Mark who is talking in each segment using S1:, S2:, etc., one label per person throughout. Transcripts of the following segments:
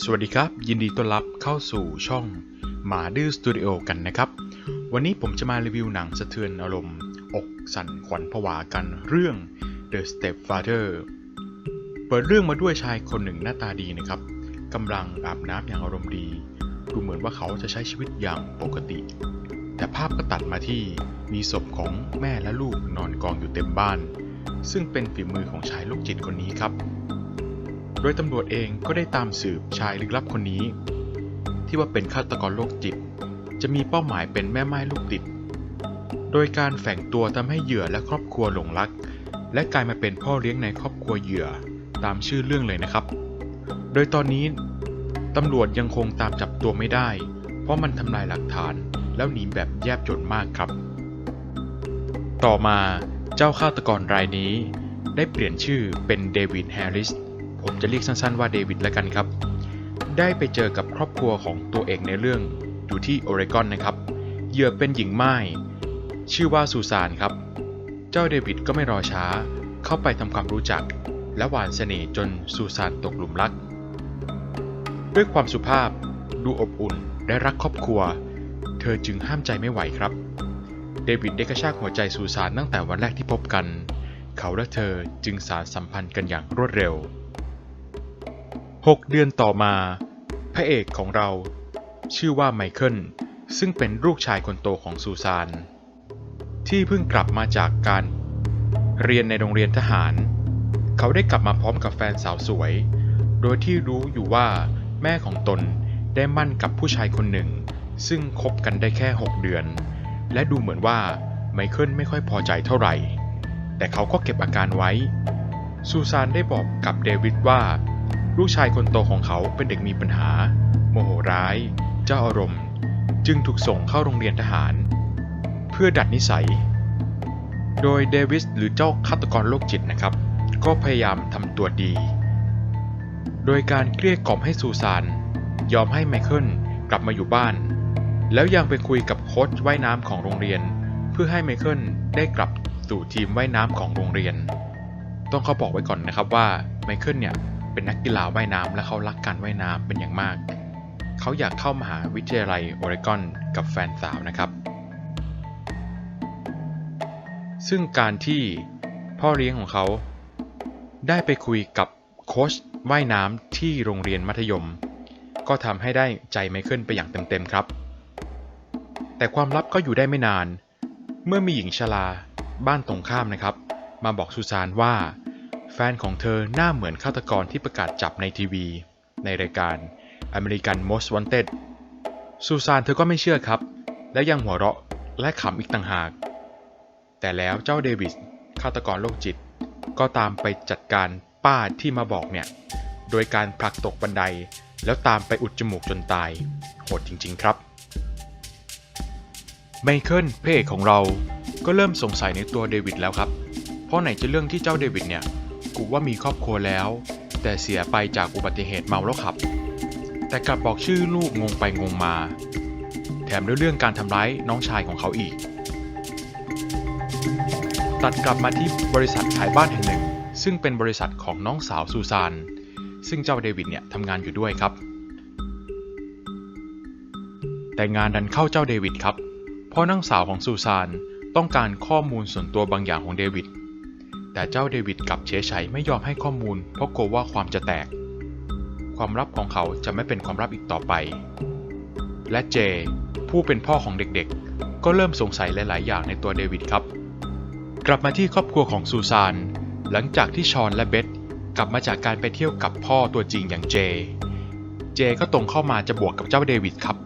S1: สวัสดีครับ ยินดีต้อนรับเข้าสู่ช่องหมาดื้อสตูดิโอกันนะครับ วันนี้ผมจะมารีวิวหนังสะเทือนอารมณ์ อกสั่นขวัญผวากันเรื่อง The Stepfather เปิดเรื่องมาด้วยชายคนหนึ่งหน้าตาดีนะครับกำลังอาบน้ำอย่างอารมณ์ดี ดูเหมือนว่าเขาจะใช้ชีวิตอย่างปกติ แต่ภาพก็ตัดมาที่มีศพของแม่และลูกนอนกองอยู่เต็มบ้าน ซึ่งเป็นฝีมือของชายโรคจิตคนนี้ครับ โดยตำรวจเองก็ได้ตามสืบชายลึกลับคนนี้ ที่ว่าเป็นฆาตกรโรคจิต จะมีเป้าหมายเป็นแม่ไม้ลูกติด โดยการแฝงตัวทำให้เหยื่อและครอบครัวหลงรัก และกลายมาเป็นพ่อเลี้ยงในครอบครัวเหยื่อตามชื่อเรื่องเลยนะครับ โดยตอนนี้ตำรวจยังคงตามจับตัวไม่ได้ เพราะมันทำลายหลักฐานแล้วหนีแบบแยบยลมากครับ ต่อมาเจ้าฆาตกรรายนี้ได้เปลี่ยนชื่อเป็นเดวิดแฮร์ริส ผมจะเรียกสั้นๆว่าเดวิดแล้วกันครับ ได้ไปเจอกับครอบครัวของตัวเอกในเรื่องอยู่ที่โอเรกอนนะครับ เหยื่อเป็นหญิงไม้ชื่อว่าซูซานครับ เจ้าเดวิดก็ไม่รอช้า เข้าไปทำความรู้จัก และหวานเสน่ห์จนซูซานตกหลุมรัก ด้วยความสุภาพดูอบอุ่นและรักครอบครัว เธอจึงห้ามใจไม่ไหวครับ เดวิดได้กระชากหัวใจซูซานตั้งแต่วันแรกที่พบกัน เขาและเธอจึงสารสัมพันธ์กันอย่างรวดเร็ว 6 เดือนต่อมา พระเอกของเรา ชื่อว่าไมเคิล ซึ่งเป็นลูกชายคนโตของซูซาน ที่เพิ่งกลับมาจากการเรียนในโรงเรียนทหาร เขาได้กลับมาพร้อมกับแฟนสาวสวย โดยที่รู้อยู่ว่าแม่ของตนได้มั่นกับผู้ชายคนหนึ่ง ซึ่งคบกันได้แค่ 6 เดือน และดูเหมือนว่าไมเคิลไม่ค่อยพอใจเท่าไหร่ แต่เขาก็เก็บอาการไว้ ซูซานได้บอกกับเดวิดว่า ลูกชายคนโตของเขาเป็นเด็กมีปัญหา โมโหร้าย เจ้าอารมณ์ จึงถูกส่งเข้าโรงเรียนทหาร เพื่อดัดนิสัย โดยเดวิสหรือเจ้าฆาตกรโรคจิตนะครับ ก็พยายามทำตัวดี โดยการเกลี้ยกล่อมให้ซูซานยอมให้ไมเคิลกลับมาอยู่บ้าน แล้วยังไปคุยกับโค้ชว่ายน้ำของโรงเรียน เพื่อให้ไมเคิลได้กลับสู่ทีมว่ายน้ำของโรงเรียน ต้องเขาบอกไว้ก่อนนะครับว่าไมเคิลเนี่ย เป็นนักกีฬาว่ายน้ำและเขารักการว่ายน้ำเป็นอย่างมาก เขาอยากเข้ามหาวิทยาลัยโอเรกอนกับแฟนสาวนะครับ ซึ่งการที่พ่อเลี้ยงของเขา ได้ไปคุยกับโค้ชว่ายน้ำที่โรงเรียนมัธยม ก็ทำให้ได้ใจไมเคิลไปอย่างเต็มๆครับ แต่ความลับก็อยู่ได้ไม่นาน เมื่อมีหญิงชราบ้านตรงข้ามนะครับ มาบอกซูซานว่า แฟนของเธอหน้าเหมือนฆาตกรที่ประกาศจับในทีวี ในรายการ American Most Wanted ซูซานเธอก็ไม่เชื่อครับ และยังหัวเราะและขำอีกต่างหาก แต่แล้วเจ้าเดวิสฆาตกรโรคจิต ก็ตามไปจัดการป้าที่มาบอกเนี่ย โดยการผลักตกบันได แล้วตามไปอุดจมูกจนตาย โหดจริง ๆ ครับไมเคิลพระเอกของเราก็เริ่มสงสัยในตัวเดวิดแล้วครับ เพราะไหนจะเรื่องที่เจ้าเดวิดเนี่ย กูว่ามีครอบครัวแล้ว แต่เสียไปจากอุบัติเหตุเมาแล้วขับ แต่กลับบอกชื่อลูกงงไปงงมา แถมด้วยเรื่องการทำร้ายน้องชายของเขาอีก ตัดกลับมาที่บริษัทขายบ้านแห่งหนึ่ง ซึ่งเป็นบริษัทของน้องสาวซูซานซึ่งเจ้าเดวิดเนี่ยทำงานอยู่ด้วยครับ แต่งานดันเข้าเจ้าเดวิดครับ เพราะน้องสาวของซูซานต้องการข้อมูลส่วนตัวบางอย่างของเดวิด แต่เจ้าเดวิดกลับเฉยชัยไม่ยอมให้ข้อมูล เพราะกลัวว่าความจะแตก ความลับของเขาจะไม่เป็นความลับอีกต่อไป และเจ ผู้เป็นพ่อของเด็กๆ ก็เริ่มสงสัยหลาย ๆ อย่างในตัวเดวิดครับ กลับมาที่ครอบครัวของซูซาน หลังจากที่ชอนและเบธกลับมาจากการไปเที่ยวกับพ่อตัวจริงอย่างเจ เจก็ตรงเข้ามาจะบวกกับเจ้าเดวิดครับ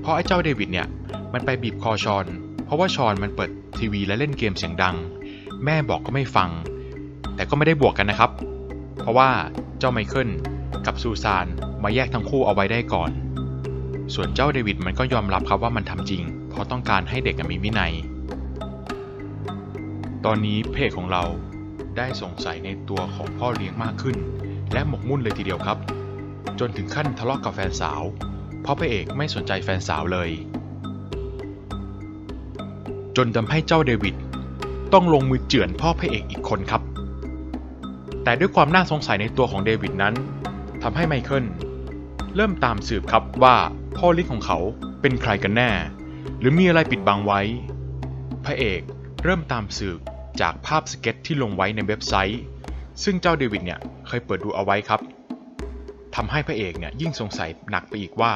S1: เพราะไอ้เจ้าเดวิดเนี่ย มันไปบีบคอชอน เพราะว่าชอนมันเปิดทีวีและเล่นเกมเสียงดัง แม่บอกก็ไม่ฟัง แต่ก็ไม่ได้บวกกันนะครับ เพราะว่าเจ้าไมเคิลกับซูซานมาแยกทั้งคู่เอาไว้ได้ก่อน ส่วนเจ้าเดวิดมันก็ยอมรับครับว่ามันทำจริง เพราะต้องการให้เด็กมีวินัย ตอนนี้เพจของเราได้สงสัยในตัวของพ่อเลี้ยงมากขึ้น และหมกมุ่นเลยทีเดียวครับ จนถึงขั้นทะเลาะกับแฟนสาว เพราะพระเอกไม่สนใจแฟนสาวเลย จนทำให้เจ้าเดวิดต้องลงมือเจือนพ่อพระเอกอีกคนครับ แต่ด้วยความน่าสงสัยในตัวของเดวิดนั้นทำให้ไมเคิลเริ่มตามสืบครับว่าพ่อเลี้ยงของเขาเป็นใครกันแน่ หรือมีอะไรปิดบังไว้ พระเอกเริ่มตามสืบจากภาพสเก็ตที่ลงไว้ในเว็บไซต์ ซึ่งเจ้าเดวิดเนี่ยเคยเปิดดูเอาไว้ครับทำให้พระเอกเนี่ยยิ่งสงสัยหนักไปอีกว่า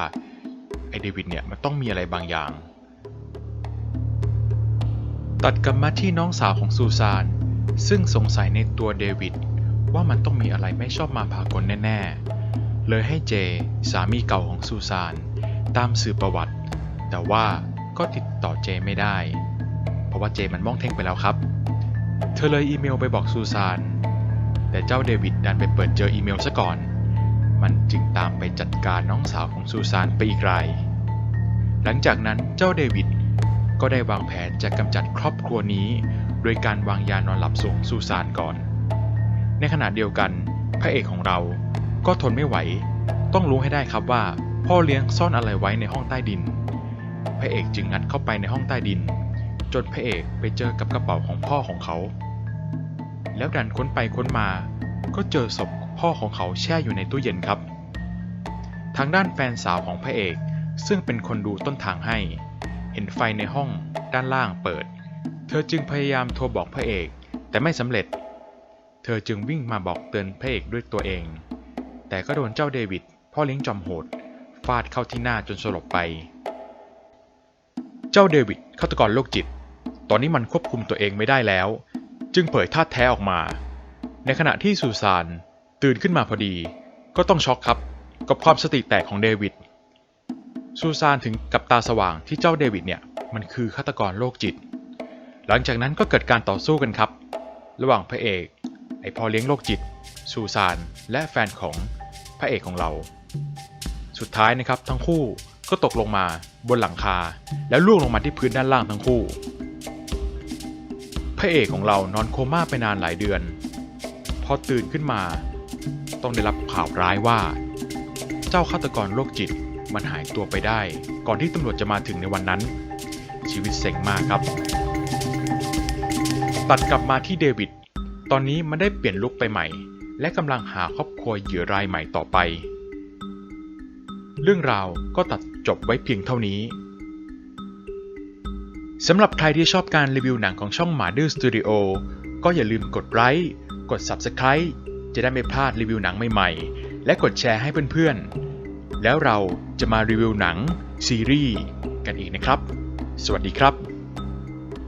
S1: ไอเดวิดเนี่ยมันต้องมีอะไรบางอย่าง ตัดกลับมาที่น้องสาวของซูซาน ซึ่งสงสัยในตัวเดวิด ว่ามันต้องมีอะไรไม่ชอบมาพากลแน่ ๆ เลยให้เจ สามีเก่าของซูซาน ตามสืบประวัติ แต่ว่าก็ติดต่อเจไม่ได้ เพราะว่าเจมันม่องเท่งไปแล้วครับ เธอเลยอีเมลไปบอกซูซาน แต่เจ้าเดวิดดันไปเปิดเจออีเมลซะก่อน มันจึงตามไปจัดการน้องสาวของซูซานไปอีกราย หลังจากนั้นเจ้าเดวิดก็ได้วางแผนจะกำจัดครอบครัวนี้ โดยการวางยานอนหลับส่งซูซานก่อน ในขณะเดียวกัน พระเอกของเราก็ทนไม่ไหว ต้องรู้ให้ได้ครับว่า พ่อเลี้ยงซ่อนอะไรไว้ในห้องใต้ดิน พระเอกจึงงัดเข้าไปในห้องใต้ดิน จนพระเอกไปเจอกับกระเป๋าของพ่อของเขา แล้วดันค้นไปค้นมา ก็เจอศพพ่อของเขาแช่อยู่ในตู้เย็นครับ ทางด้านแฟนสาวของพระเอกซึ่งเป็นคนดูต้นทางให้ เห็นไฟในห้องด้านล่างเปิด เธอจึงพยายามโทรบอกพระเอก แต่ไม่สำเร็จ เธอจึงวิ่งมาบอกเตือนพระเอกด้วยตัวเอง แต่ก็โดนเจ้าเดวิดพ่อเลี้ยงจอมโหด ฟาดเข้าที่หน้าจนสลบไป เจ้าเดวิดฆาตกรโรคจิต ตอนนี้มันควบคุมตัวเองไม่ได้แล้ว จึงเผยท่าแท้ออกมา ในขณะที่ซูซานตื่นขึ้นมาพอดี ก็ต้องช็อกครับกับความสติแตกของเดวิดซูซานถึงกับตาสว่างที่เจ้าเดวิดเนี่ยมันคือฆาตกรโรคจิต หลังจากนั้นก็เกิดการต่อสู้กันครับ ระหว่างพระเอก ไอพ่อเลี้ยงโรคจิตซูซาน และแฟนของพระเอกของเรา สุดท้ายนะครับทั้งคู่ก็ตกลงมาบนหลังคา แล้วล่วงลงมาที่พื้นด้านล่างทั้งคู่ พระเอกของเรานอนโคม่าไปนานหลายเดือน พอตื่นขึ้นมา ต้องได้รับข่าวร้ายว่า เจ้าฆาตกรโรคจิตมันหายตัวไปได้ ก่อนที่ตำรวจจะมาถึงในวันนั้น ชีวิตเซ็งมากครับ ตัดกลับมาที่เดวิด ตอนนี้มันได้เปลี่ยนลุคไปใหม่ และกำลังหาครอบครัวเหยื่อรายใหม่ต่อไป เรื่องราวก็ตัดจบไว้เพียงเท่านี้สำหรับใครที่ชอบการรีวิวหนังของช่องหมาดื้อสตูดิโอก็อย่าลืมกดไลค์กด Subscribe จะได้ไม่พลาดรีวิวหนังใหม่ๆ และกดแชร์ให้เพื่อนๆ แล้วเราจะมารีวิวหนังซีรีส์กันอีกนะครับ สวัสดีครับ